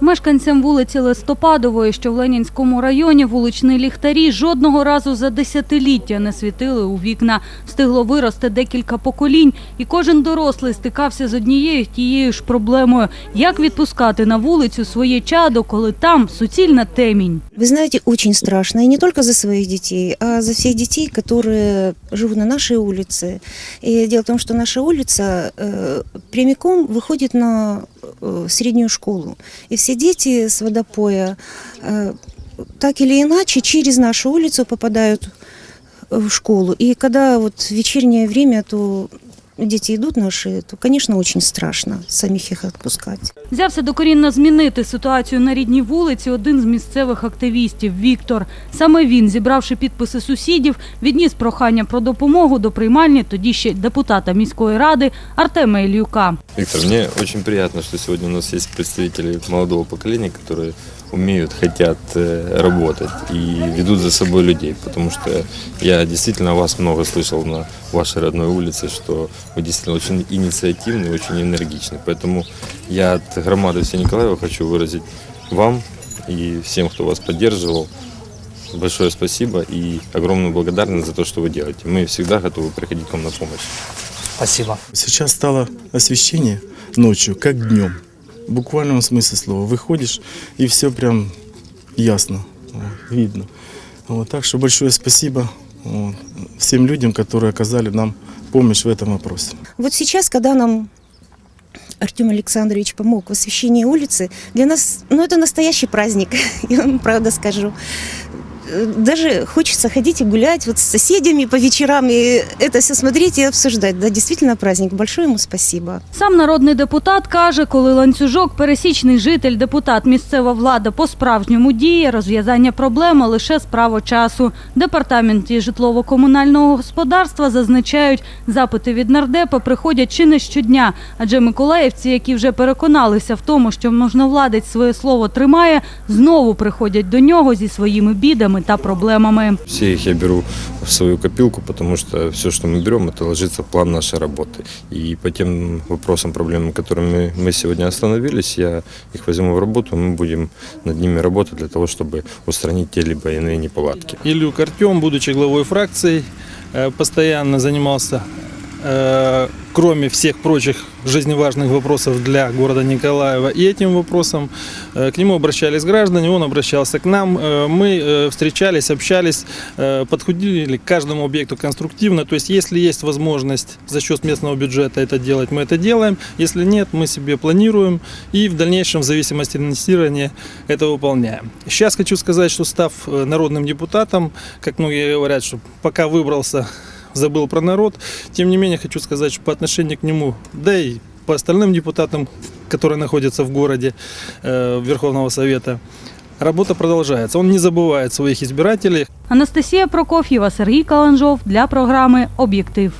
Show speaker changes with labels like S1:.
S1: Мешканцям вулиці Листопадової, що в Ленінському районі, вуличні ліхтарі жодного разу за десятиліття не світили у вікна. Встигло вирости декілька поколінь, і кожен дорослий стикався з однією й тією ж проблемою – як відпускати на вулицю своє чадо, коли там суцільна темінь.
S2: Вы знаете, очень страшно. И не только за своих детей, а за всех детей, которые живут на нашей улице. И дело в том, что наша улица э, прямиком выходит на э, среднюю школу. И все дети с водопоя э, так или иначе через нашу улицу попадают в школу. И когда вот в вечернее время, то дети идут наши, то, конечно, очень страшно самих их отпускать.
S1: Взявся докорінно змінити ситуацію на рідній вулиці один з місцевих активістів – Віктор. Саме він, зібравши підписи сусідів, відніс прохання про допомогу до приймальні тоді ще депутата міської ради Артема Ільюка.
S3: Виктор, мне очень приятно, что сегодня у нас есть представители молодого поколения, которые умеют, хотят э, работать и ведут за собой людей, потому что я действительно о вас много слышал на вашей родной улице, что вы действительно очень инициативный, очень энергичный. Поэтому я от громады всей Николаева хочу выразить вам и всем, кто вас поддерживал, большое спасибо и огромную благодарность за то, что вы делаете. Мы всегда готовы приходить к вам на помощь.
S4: Спасибо.
S5: Сейчас стало освещение ночью, как днем. В буквальном смысле слова. Выходишь, и все прям ясно, видно. Вот, так что большое спасибо всем людям, которые оказали нам помощь в этом вопросе.
S2: Вот сейчас, когда нам Артем Александрович помог в освещении улицы, для нас, ну, это настоящий праздник, я вам правда скажу. Даже хочется ходить и гулять вот с соседями по вечерам, и это все смотреть и обсуждать. Да, действительно праздник. Большое ему спасибо.
S1: Сам народний депутат каже, коли ланцюжок, пересічний житель, депутат, місцева влада по-справжньому діє, розв'язання проблеми лише справа часу. Департаменті житлово-комунального господарства зазначають, запити від нардепа приходять чи не щодня, адже миколаївці, які вже переконалися в тому, що можновладець своє слово тримає, знову приходять до нього зі своїми бідами та проблемами.
S3: Все их я беру в свою копилку, потому что все, что мы берем, это ложится в план нашей работы. И по тем вопросам, проблемам, которыми мы сегодня остановились, я их возьму в работу, мы будем над ними работать для того, чтобы устранить те либо иные неполадки.
S6: Илюк Артем, будучи главой фракции, э, постоянно занимался, э, кроме всех прочих жизневажных вопросов для города Николаева, и этим вопросом э, к нему обращались граждане, он обращался к нам. Э, Мы э, встречались, общались, э, подходили к каждому объекту конструктивно. То есть, если есть возможность за счет местного бюджета это делать, мы это делаем. Если нет, мы себе планируем и в дальнейшем, в зависимости от инвестирования, это выполняем. Сейчас хочу сказать, что став э, народным депутатом, как многие говорят, что пока выбрался, забыл про народ, тем не менее хочу сказать, что по отношению к нему, да и по остальным депутатам, которые находятся в городе э, Верховного Совета, работа продолжается. Он не забывает своих избирателей,
S1: Анастасія Прокоф'єва, Сергій Каланжов для програми «Об'єктив».